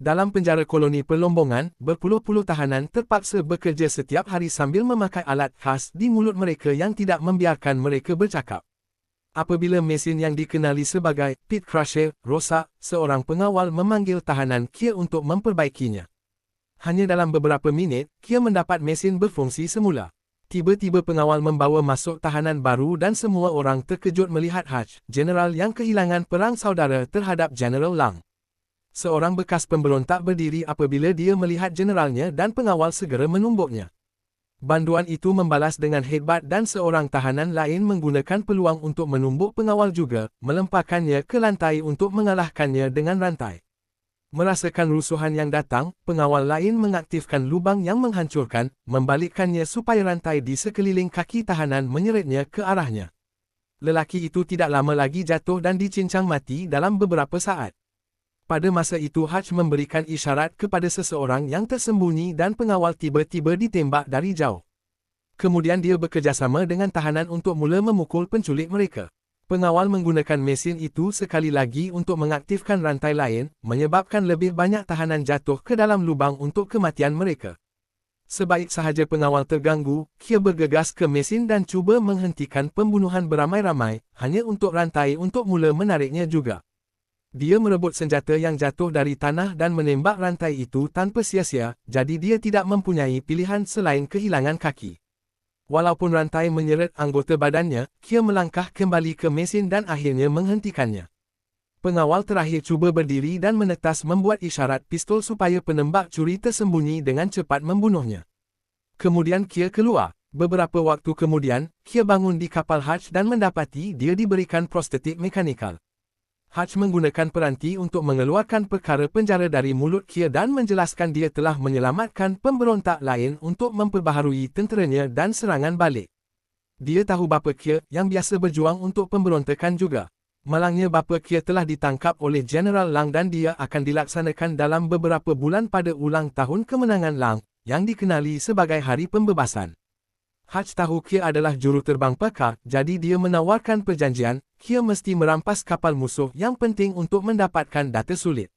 Dalam penjara koloni perlombongan, berpuluh-puluh tahanan terpaksa bekerja setiap hari sambil memakai alat khas di mulut mereka yang tidak membiarkan mereka bercakap. Apabila mesin yang dikenali sebagai pit crusher rosak, seorang pengawal memanggil tahanan Kia untuk memperbaikinya. Hanya dalam beberapa minit, Kia mendapat mesin berfungsi semula. Tiba-tiba pengawal membawa masuk tahanan baru dan semua orang terkejut melihat Hutch, general yang kehilangan perang saudara terhadap General Lang. Seorang bekas pemberontak berdiri apabila dia melihat generalnya dan pengawal segera menumbuknya. Banduan itu membalas dengan hebat dan seorang tahanan lain menggunakan peluang untuk menumbuk pengawal juga, melemparkannya ke lantai untuk mengalahkannya dengan rantai. Merasakan rusuhan yang datang, pengawal lain mengaktifkan lubang yang menghancurkan, membalikkannya supaya rantai di sekeliling kaki tahanan menyeretnya ke arahnya. Lelaki itu tidak lama lagi jatuh dan dicincang mati dalam beberapa saat. Pada masa itu Hutch memberikan isyarat kepada seseorang yang tersembunyi dan pengawal tiba-tiba ditembak dari jauh. Kemudian dia bekerjasama dengan tahanan untuk mula memukul penculik mereka. Pengawal menggunakan mesin itu sekali lagi untuk mengaktifkan rantai lain, menyebabkan lebih banyak tahanan jatuh ke dalam lubang untuk kematian mereka. Sebaik sahaja pengawal terganggu, Kia bergegas ke mesin dan cuba menghentikan pembunuhan beramai-ramai, hanya untuk rantai untuk mula menariknya juga. Dia merebut senjata yang jatuh dari tanah dan menembak rantai itu tanpa sia-sia, jadi dia tidak mempunyai pilihan selain kehilangan kaki. Walaupun rantai menyeret anggota badannya, Kia melangkah kembali ke mesin dan akhirnya menghentikannya. Pengawal terakhir cuba berdiri dan menetas membuat isyarat pistol supaya penembak curi tersembunyi dengan cepat membunuhnya. Kemudian Kia keluar. Beberapa waktu kemudian, Kia bangun di kapal Hajj dan mendapati dia diberikan prostetik mekanikal. Hutch menggunakan peranti untuk mengeluarkan perkara penjara dari mulut Kia dan menjelaskan dia telah menyelamatkan pemberontak lain untuk memperbaharui tenteranya dan serangan balik. Dia tahu bapa Kia yang biasa berjuang untuk pemberontakan juga. Malangnya bapa Kia telah ditangkap oleh General Lang dan dia akan dilaksanakan dalam beberapa bulan pada ulang tahun kemenangan Lang, yang dikenali sebagai Hari Pembebasan. Hutch tahu Kia adalah juruterbang pekar, jadi dia menawarkan perjanjian, Kia mesti merampas kapal musuh yang penting untuk mendapatkan data sulit.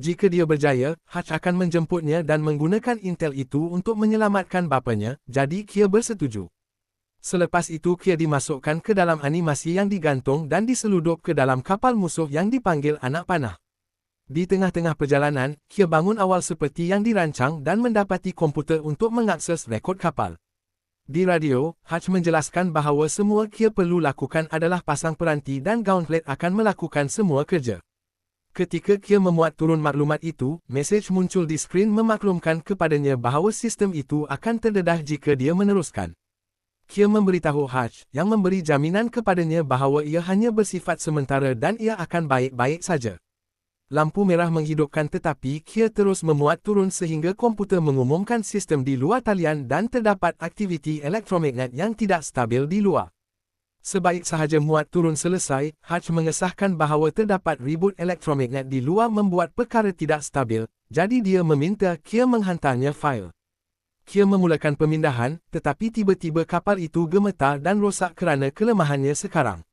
Jika dia berjaya, Hutch akan menjemputnya dan menggunakan intel itu untuk menyelamatkan bapanya, jadi Kia bersetuju. Selepas itu Kia dimasukkan ke dalam animasi yang digantung dan diseludup ke dalam kapal musuh yang dipanggil anak panah. Di tengah-tengah perjalanan, Kia bangun awal seperti yang dirancang dan mendapati komputer untuk mengakses rekod kapal. Di radio, Hutch menjelaskan bahawa semua Kia perlu lakukan adalah pasang peranti dan gauntlet akan melakukan semua kerja. Ketika Kia memuat turun maklumat itu, mesej muncul di skrin memaklumkan kepadanya bahawa sistem itu akan terdedah jika dia meneruskan. Kia memberitahu Hutch yang memberi jaminan kepadanya bahawa ia hanya bersifat sementara dan ia akan baik-baik saja. Lampu merah menghidupkan tetapi Kia terus memuat turun sehingga komputer mengumumkan sistem di luar talian dan terdapat aktiviti elektromagnet yang tidak stabil di luar. Sebaik sahaja muat turun selesai, Hutch mengesahkan bahawa terdapat ribut elektromagnet di luar membuat perkara tidak stabil, jadi dia meminta Kia menghantarnya fail. Kia memulakan pemindahan, tetapi tiba-tiba kapal itu gemetar dan rosak kerana kelemahannya sekarang.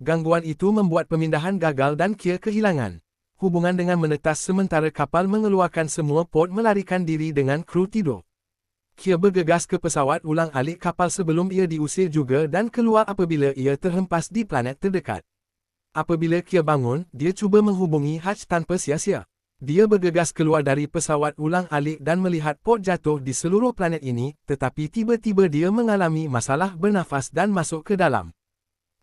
Gangguan itu membuat pemindahan gagal dan Kia kehilangan hubungan dengan menetas sementara kapal mengeluarkan semua port melarikan diri dengan kru tidur. Kia bergegas ke pesawat ulang alik kapal sebelum ia diusir juga dan keluar apabila ia terhempas di planet terdekat. Apabila Kia bangun, dia cuba menghubungi Hutch tanpa sia-sia. Dia bergegas keluar dari pesawat ulang alik dan melihat port jatuh di seluruh planet ini, tetapi tiba-tiba dia mengalami masalah bernafas dan masuk ke dalam.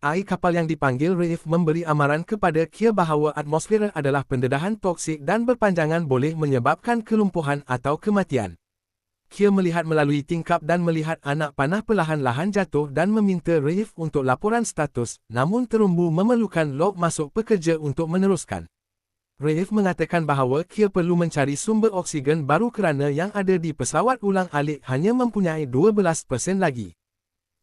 Air kapal yang dipanggil Reef memberi amaran kepada Kia bahawa atmosfer adalah pendedahan toksik dan berpanjangan boleh menyebabkan kelumpuhan atau kematian. Kia melihat melalui tingkap dan melihat anak panah perlahan-lahan jatuh dan meminta Reef untuk laporan status, namun terumbu memerlukan log masuk pekerja untuk meneruskan. Reef mengatakan bahawa Kia perlu mencari sumber oksigen baru kerana yang ada di pesawat ulang alik hanya mempunyai 12% lagi.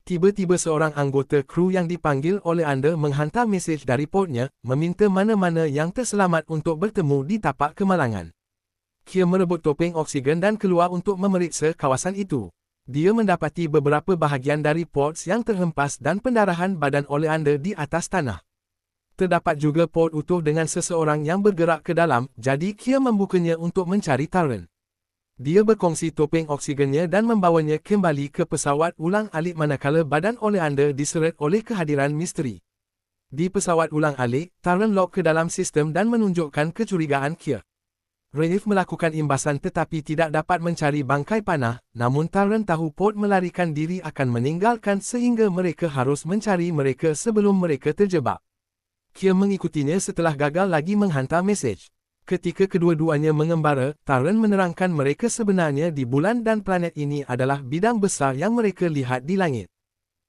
Tiba-tiba seorang anggota kru yang dipanggil oleh anda menghantar mesej dari portnya, meminta mana-mana yang terselamat untuk bertemu di tapak kemalangan. Kia merebut topeng oksigen dan keluar untuk memeriksa kawasan itu. Dia mendapati beberapa bahagian dari ports yang terhempas dan pendarahan badan oleh anda di atas tanah. Terdapat juga port utuh dengan seseorang yang bergerak ke dalam, jadi Kia membukanya untuk mencari Taran. Dia berkongsi topeng oksigennya dan membawanya kembali ke pesawat ulang alik manakala badan oleh anda diseret oleh kehadiran misteri. Di pesawat ulang alik, Taran lock ke dalam sistem dan menunjukkan kecurigaan Kia. Reif melakukan imbasan tetapi tidak dapat mencari bangkai panah, namun Taran tahu port melarikan diri akan meninggalkan sehingga mereka harus mencari mereka sebelum mereka terjebak. Kia mengikutinya setelah gagal lagi menghantar mesej. Ketika kedua-duanya mengembara, Taran menerangkan mereka sebenarnya di bulan dan planet ini adalah bidang besar yang mereka lihat di langit.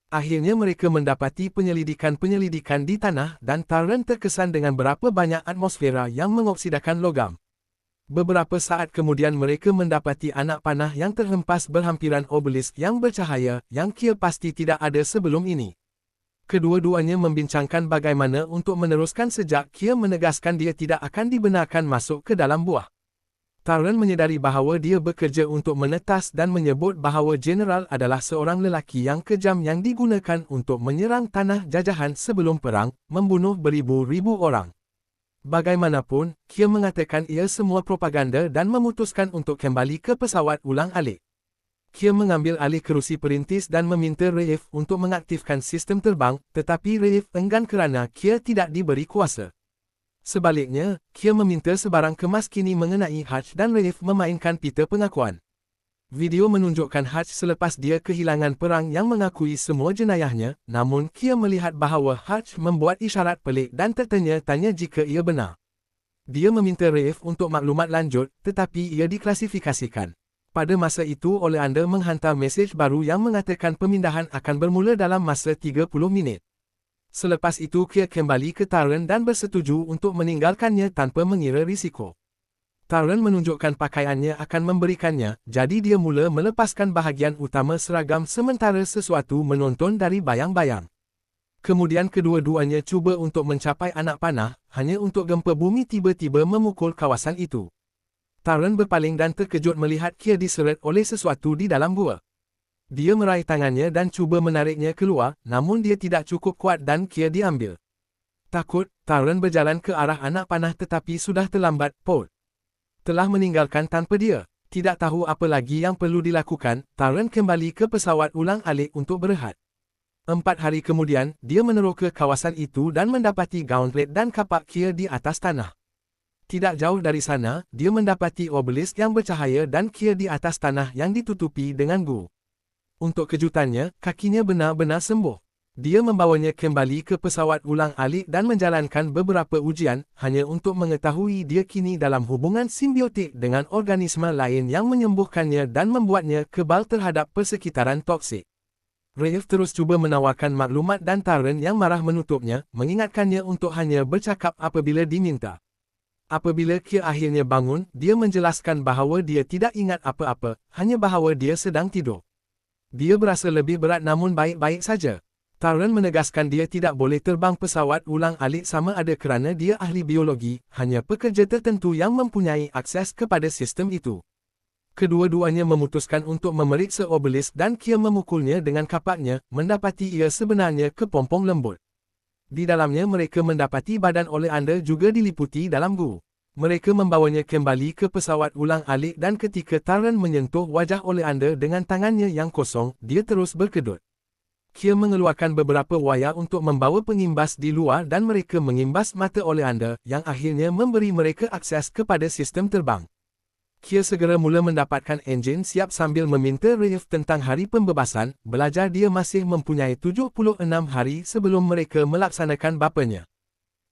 Akhirnya mereka mendapati penyelidikan-penyelidikan di tanah dan Taran terkesan dengan berapa banyak atmosfera yang mengoksidakan logam. Beberapa saat kemudian mereka mendapati anak panah yang terhempas berhampiran obelisk yang bercahaya yang kia pasti tidak ada sebelum ini. Kedua-duanya membincangkan bagaimana untuk meneruskan sejak Kia menegaskan dia tidak akan dibenarkan masuk ke dalam buah. Taran menyedari bahawa dia bekerja untuk menetas dan menyebut bahawa General adalah seorang lelaki yang kejam yang digunakan untuk menyerang tanah jajahan sebelum perang, membunuh beribu-ribu orang. Bagaimanapun, Kia mengatakan ia semua propaganda dan memutuskan untuk kembali ke pesawat ulang alik. Kia mengambil alih kerusi perintis dan meminta Reif untuk mengaktifkan sistem terbang, tetapi Reif enggan kerana Kia tidak diberi kuasa. Sebaliknya, Kia meminta sebarang kemas kini mengenai Hutch dan Reif memainkan pita pengakuan. Video menunjukkan Hutch selepas dia kehilangan perang yang mengakui semua jenayahnya, namun Kia melihat bahawa Hutch membuat isyarat pelik dan tertanya-tanya jika ia benar. Dia meminta Reif untuk maklumat lanjut, tetapi ia diklasifikasikan. Pada masa itu oleh anda menghantar mesej baru yang mengatakan pemindahan akan bermula dalam masa 30 minit. Selepas itu Kia kembali ke Taran dan bersetuju untuk meninggalkannya tanpa mengira risiko. Taran menunjukkan pakaiannya akan memberikannya, jadi dia mula melepaskan bahagian utama seragam sementara sesuatu menonton dari bayang-bayang. Kemudian kedua-duanya cuba untuk mencapai anak panah, hanya untuk gempa bumi tiba-tiba memukul kawasan itu. Taran berpaling dan terkejut melihat Kia diseret oleh sesuatu di dalam gua. Dia meraih tangannya dan cuba menariknya keluar, namun dia tidak cukup kuat dan Kia diambil. Takut, Taran berjalan ke arah anak panah tetapi sudah terlambat, Paul. Telah meninggalkan tanpa dia. Tidak tahu apa lagi yang perlu dilakukan, Taran kembali ke pesawat ulang alik untuk berehat. Empat hari kemudian, dia meneroka kawasan itu dan mendapati gauntlet dan kapak Kia di atas tanah. Tidak jauh dari sana, dia mendapati obelisk yang bercahaya dan kia di atas tanah yang ditutupi dengan gu. Untuk kejutannya, kakinya benar-benar sembuh. Dia membawanya kembali ke pesawat ulang alik dan menjalankan beberapa ujian, hanya untuk mengetahui dia kini dalam hubungan simbiotik dengan organisme lain yang menyembuhkannya dan membuatnya kebal terhadap persekitaran toksik. Reif terus cuba menawarkan maklumat dan Taran yang marah menutupnya, mengingatkannya untuk hanya bercakap apabila diminta. Apabila Kia akhirnya bangun, dia menjelaskan bahawa dia tidak ingat apa-apa, hanya bahawa dia sedang tidur. Dia berasa lebih berat namun baik-baik saja. Taran menegaskan dia tidak boleh terbang pesawat ulang alik sama ada kerana dia ahli biologi, hanya pekerja tertentu yang mempunyai akses kepada sistem itu. Kedua-duanya memutuskan untuk memeriksa obelisk dan Kia memukulnya dengan kapaknya, mendapati ia sebenarnya kepompong lembut. Di dalamnya mereka mendapati badan oleh anda juga diliputi dalam gu. Mereka membawanya kembali ke pesawat ulang alik dan ketika Taran menyentuh wajah oleh anda dengan tangannya yang kosong, dia terus berkedut. Kia mengeluarkan beberapa wayar untuk membawa pengimbas di luar dan mereka mengimbas mata oleh anda yang akhirnya memberi mereka akses kepada sistem terbang. Kia segera mula mendapatkan enjin siap sambil meminta Reif tentang hari pembebasan, belajar dia masih mempunyai 76 hari sebelum mereka melaksanakan bapanya.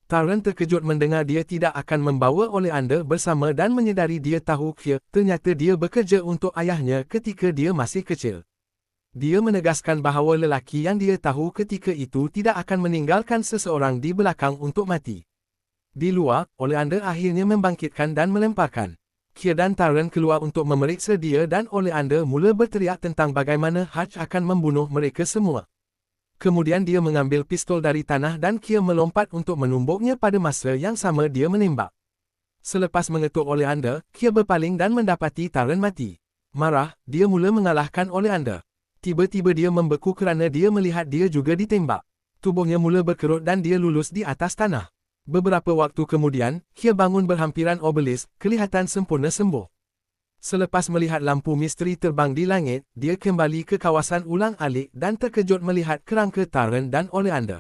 Taran terkejut mendengar dia tidak akan membawa oleh anda bersama dan menyedari dia tahu Kia, ternyata dia bekerja untuk ayahnya ketika dia masih kecil. Dia menegaskan bahawa lelaki yang dia tahu ketika itu tidak akan meninggalkan seseorang di belakang untuk mati. Di luar, oleh anda akhirnya membangkitkan dan melemparkan. Kia dan Taran keluar untuk memeriksa dia dan oleh anda mula berteriak tentang bagaimana Hutch akan membunuh mereka semua. Kemudian dia mengambil pistol dari tanah dan Kia melompat untuk menumbuknya pada masa yang sama dia menembak. Selepas mengetuk oleh anda, Kia berpaling dan mendapati Taran mati. Marah, dia mula mengalahkan oleh anda. Tiba-tiba dia membeku kerana dia melihat dia juga ditembak. Tubuhnya mula berkerut dan dia lulus di atas tanah. Beberapa waktu kemudian, Kia bangun berhampiran obelisk, kelihatan sempurna sembuh. Selepas melihat lampu misteri terbang di langit, dia kembali ke kawasan ulang alik dan terkejut melihat kerangka Taran dan Oleander.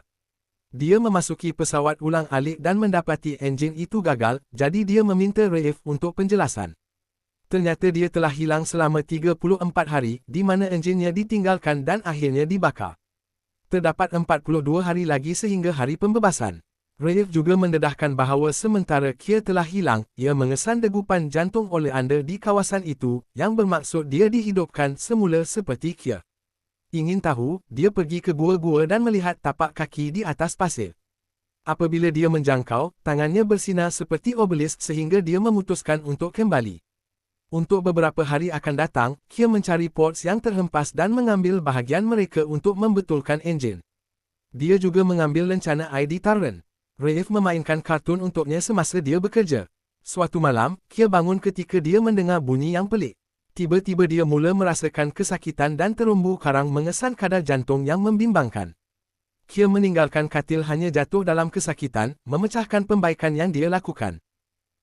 Dia memasuki pesawat ulang alik dan mendapati enjin itu gagal, jadi dia meminta Raif untuk penjelasan. Ternyata dia telah hilang selama 34 hari, di mana enjinnya ditinggalkan dan akhirnya dibakar. Terdapat 42 hari lagi sehingga hari pembebasan. Raif juga mendedahkan bahawa sementara Kia telah hilang, ia mengesan degupan jantung oleh anda di kawasan itu, yang bermaksud dia dihidupkan semula seperti Kia. Ingin tahu, dia pergi ke gua-gua dan melihat tapak kaki di atas pasir. Apabila dia menjangkau, tangannya bersinar seperti obelisk sehingga dia memutuskan untuk kembali. Untuk beberapa hari akan datang, Kia mencari ports yang terhempas dan mengambil bahagian mereka untuk membetulkan enjin. Dia juga mengambil lencana ID Tarrant. Raif memainkan kartun untuknya semasa dia bekerja. Suatu malam, Kia bangun ketika dia mendengar bunyi yang pelik. Tiba-tiba dia mula merasakan kesakitan dan terumbu karang mengesan kadar jantung yang membimbangkan. Kia meninggalkan katil hanya jatuh dalam kesakitan, memecahkan pembaikan yang dia lakukan.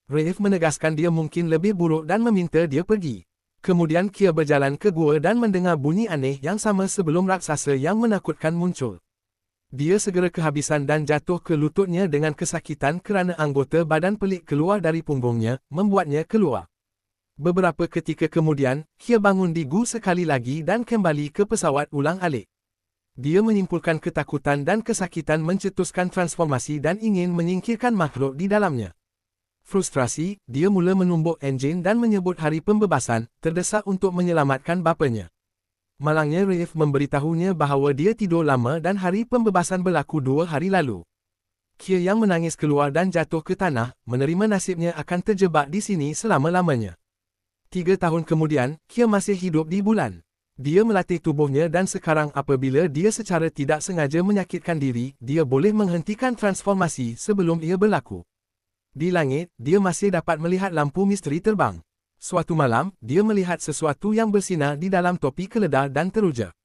Raif menegaskan dia mungkin lebih buruk dan meminta dia pergi. Kemudian Kia berjalan ke gua dan mendengar bunyi aneh yang sama sebelum raksasa yang menakutkan muncul. Dia segera kehabisan dan jatuh ke lututnya dengan kesakitan kerana anggota badan pelik keluar dari punggungnya, membuatnya keluar. Beberapa ketika kemudian, Kia bangun di gu sekali lagi dan kembali ke pesawat ulang alik. Dia menyimpulkan ketakutan dan kesakitan mencetuskan transformasi dan ingin menyingkirkan makhluk di dalamnya. Frustrasi, dia mula menumbuk enjin dan menyebut hari pembebasan, terdesak untuk menyelamatkan bapanya. Malangnya Raif memberitahunya bahawa dia tidur lama dan hari pembebasan berlaku dua hari lalu. Kia yang menangis keluar dan jatuh ke tanah, menerima nasibnya akan terjebak di sini selama-lamanya. Tiga tahun kemudian, Kia masih hidup di bulan. Dia melatih tubuhnya dan sekarang apabila dia secara tidak sengaja menyakitkan diri, dia boleh menghentikan transformasi sebelum ia berlaku. Di langit, dia masih dapat melihat lampu misteri terbang. Suatu malam, dia melihat sesuatu yang bersinar di dalam topi keledar dan teruja.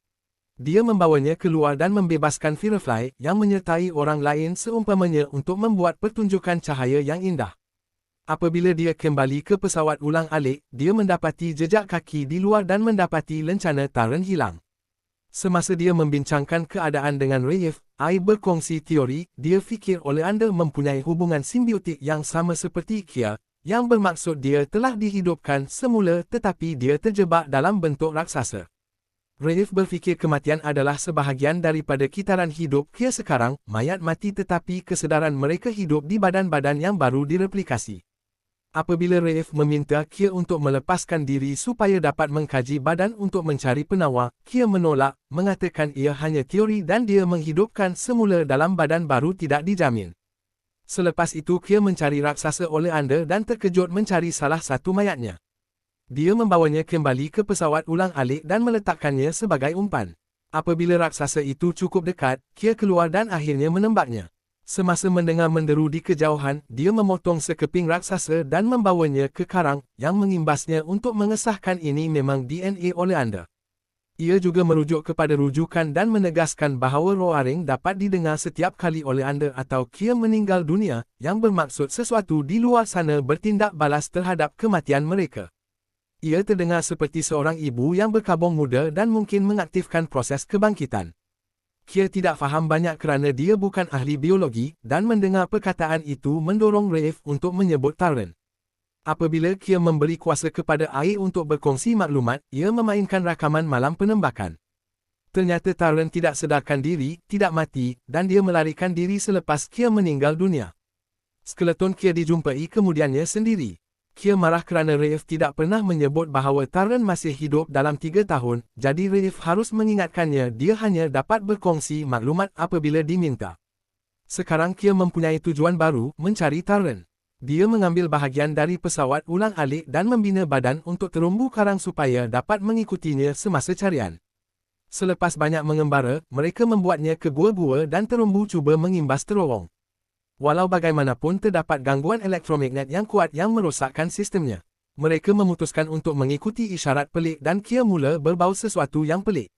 Dia membawanya keluar dan membebaskan Firefly yang menyertai orang lain seumpamanya untuk membuat pertunjukan cahaya yang indah. Apabila dia kembali ke pesawat ulang alik, dia mendapati jejak kaki di luar dan mendapati lencana Taran hilang. Semasa dia membincangkan keadaan dengan Raif, Ai berkongsi teori, dia fikir oleh mempunyai hubungan simbiotik yang sama seperti Kia, yang bermaksud dia telah dihidupkan semula tetapi dia terjebak dalam bentuk raksasa. Raif berfikir kematian adalah sebahagian daripada kitaran hidup Kia sekarang, mayat mati tetapi kesedaran mereka hidup di badan-badan yang baru direplikasi. Apabila Raif meminta Kia untuk melepaskan diri supaya dapat mengkaji badan untuk mencari penawar, Kia menolak, mengatakan ia hanya teori dan dia menghidupkan semula dalam badan baru tidak dijamin. Selepas itu Kia mencari raksasa oleh anda dan terkejut mencari salah satu mayatnya. Dia membawanya kembali ke pesawat ulang alik dan meletakkannya sebagai umpan. Apabila raksasa itu cukup dekat, Kia keluar dan akhirnya menembaknya. Semasa mendengar menderu di kejauhan, dia memotong sekeping raksasa dan membawanya ke karang, yang mengimbasnya untuk mengesahkan ini memang DNA oleh anda. Ia juga merujuk kepada rujukan dan menegaskan bahawa roaring dapat didengar setiap kali oleh anda atau Kia meninggal dunia, yang bermaksud sesuatu di luar sana bertindak balas terhadap kematian mereka. Ia terdengar seperti seorang ibu yang berkabung muda dan mungkin mengaktifkan proses kebangkitan. Kia tidak faham banyak kerana dia bukan ahli biologi dan mendengar perkataan itu mendorong Rafe untuk menyebut Taran. Apabila Kia memberi kuasa kepada air untuk berkongsi maklumat, ia memainkan rakaman malam penembakan. Ternyata Taran tidak sedarkan diri, tidak mati, dan dia melarikan diri selepas Kia meninggal dunia. Skeleton Kia dijumpai kemudiannya sendiri. Kia marah kerana Raif tidak pernah menyebut bahawa Taran masih hidup dalam tiga tahun, jadi Raif harus mengingatkannya dia hanya dapat berkongsi maklumat apabila diminta. Sekarang Kia mempunyai tujuan baru, mencari Taran. Dia mengambil bahagian dari pesawat ulang alik dan membina badan untuk terumbu karang supaya dapat mengikutinya semasa carian. Selepas banyak mengembara, mereka membuatnya ke gua-gua dan terumbu cuba mengimbas terowong. Walau bagaimanapun terdapat gangguan elektromagnet yang kuat yang merosakkan sistemnya. Mereka memutuskan untuk mengikuti isyarat pelik dan Kia mula berbau sesuatu yang pelik.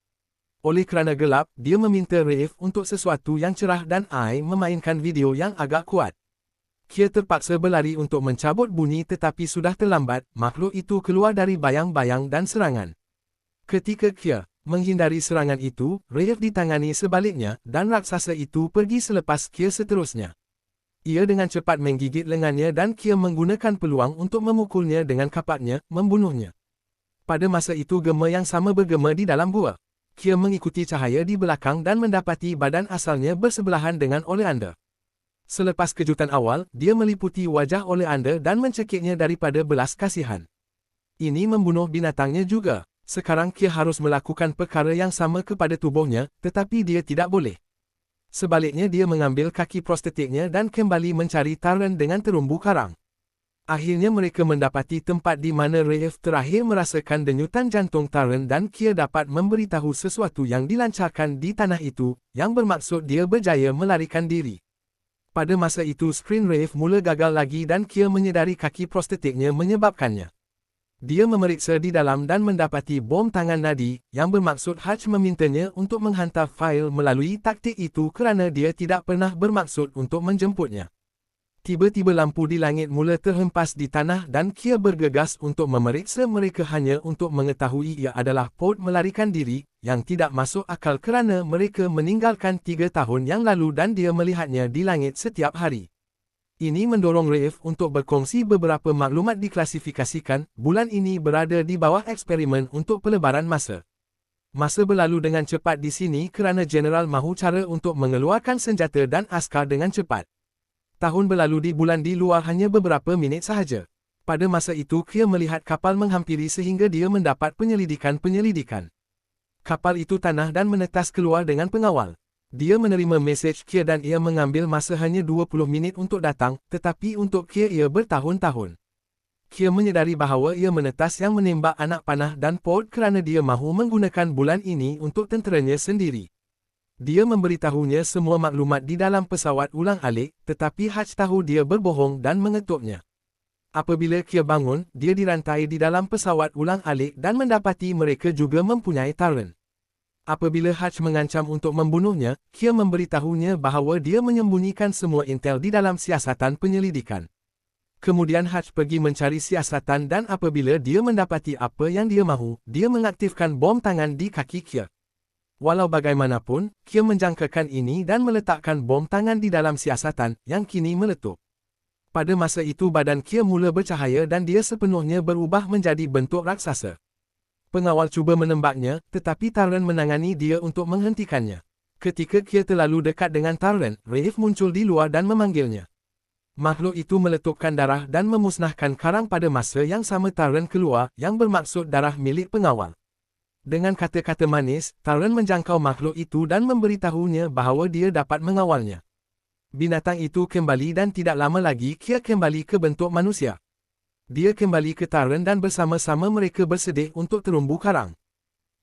Oleh kerana gelap, dia meminta Rafe untuk sesuatu yang cerah dan Ai memainkan video yang agak kuat. Kia terpaksa berlari untuk mencabut bunyi tetapi sudah terlambat, makhluk itu keluar dari bayang-bayang dan serangan. Ketika Kia menghindari serangan itu, Rafe ditangani sebaliknya dan raksasa itu pergi selepas Kia seterusnya. Ia dengan cepat menggigit lengannya dan Kia menggunakan peluang untuk memukulnya dengan kapaknya, membunuhnya. Pada masa itu gema yang sama bergema di dalam gua. Kia mengikuti cahaya di belakang dan mendapati badan asalnya bersebelahan dengan Oleander. Selepas kejutan awal, dia meliputi wajah Oleander dan mencekiknya daripada belas kasihan. Ini membunuh binatangnya juga. Sekarang Kia harus melakukan perkara yang sama kepada tubuhnya, tetapi dia tidak boleh. Sebaliknya dia mengambil kaki prostetiknya dan kembali mencari Taran dengan terumbu karang. Akhirnya mereka mendapati tempat di mana Rafe terakhir merasakan denyutan jantung Taran dan Kia dapat memberitahu sesuatu yang dilancarkan di tanah itu, yang bermaksud dia berjaya melarikan diri. Pada masa itu screen Rafe mula gagal lagi dan Kia menyedari kaki prostetiknya menyebabkannya. Dia memeriksa di dalam dan mendapati bom tangan nadi, yang bermaksud Hutch memintanya untuk menghantar fail melalui taktik itu kerana dia tidak pernah bermaksud untuk menjemputnya. Tiba-tiba lampu di langit mula terhempas di tanah dan Kia bergegas untuk memeriksa mereka hanya untuk mengetahui ia adalah pot melarikan diri, yang tidak masuk akal kerana mereka meninggalkan tiga tahun yang lalu dan dia melihatnya di langit setiap hari. Ini mendorong Rafe untuk berkongsi beberapa maklumat diklasifikasikan, bulan ini berada di bawah eksperimen untuk pelebaran masa. Masa berlalu dengan cepat di sini kerana General mahu cara untuk mengeluarkan senjata dan askar dengan cepat. Tahun berlalu di bulan di luar hanya beberapa minit sahaja. Pada masa itu Kia melihat kapal menghampiri sehingga dia mendapat penyelidikan-penyelidikan. Kapal itu tanah dan menetas keluar dengan pengawal. Dia menerima mesej Kia dan ia mengambil masa hanya 20 minit untuk datang, tetapi untuk Kia ia bertahun-tahun. Kia menyedari bahawa ia menetas yang menembak anak panah dan port kerana dia mahu menggunakan bulan ini untuk tenteranya sendiri. Dia memberitahunya semua maklumat di dalam pesawat ulang-alik, tetapi Haj tahu dia berbohong dan mengetuknya. Apabila Kia bangun, dia dirantai di dalam pesawat ulang-alik dan mendapati mereka juga mempunyai Taran. Apabila Haj mengancam untuk membunuhnya, Kia memberitahunya bahawa dia menyembunyikan semua intel di dalam siasatan penyelidikan. Kemudian Haj pergi mencari siasatan dan apabila dia mendapati apa yang dia mahu, dia mengaktifkan bom tangan di kaki Kia. Walau bagaimanapun, Kia menjangkakan ini dan meletakkan bom tangan di dalam siasatan yang kini meletup. Pada masa itu badan Kia mula bercahaya dan dia sepenuhnya berubah menjadi bentuk raksasa. Pengawal cuba menembaknya, tetapi Taran menangani dia untuk menghentikannya. Ketika Kia terlalu dekat dengan Taran, Raif muncul di luar dan memanggilnya. Makhluk itu meletupkan darah dan memusnahkan karang pada masa yang sama Taran keluar, yang bermaksud darah milik pengawal. Dengan kata-kata manis, Taran menjangkau makhluk itu dan memberitahunya bahawa dia dapat mengawalnya. Binatang itu kembali dan tidak lama lagi Kia kembali ke bentuk manusia. Dia kembali ke Taran dan bersama-sama mereka bersedih untuk terumbu karang.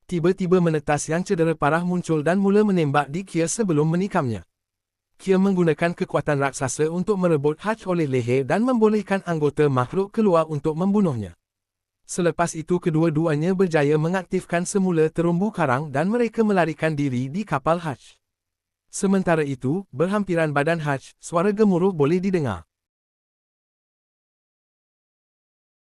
Tiba-tiba menetas yang cedera parah muncul dan mula menembak di Kia sebelum menikamnya. Kia menggunakan kekuatan raksasa untuk merebut Hutch oleh leher dan membolehkan anggota makhluk keluar untuk membunuhnya. Selepas itu kedua-duanya berjaya mengaktifkan semula terumbu karang dan mereka melarikan diri di kapal Hajj. Sementara itu, berhampiran badan Hajj, suara gemuruh boleh didengar.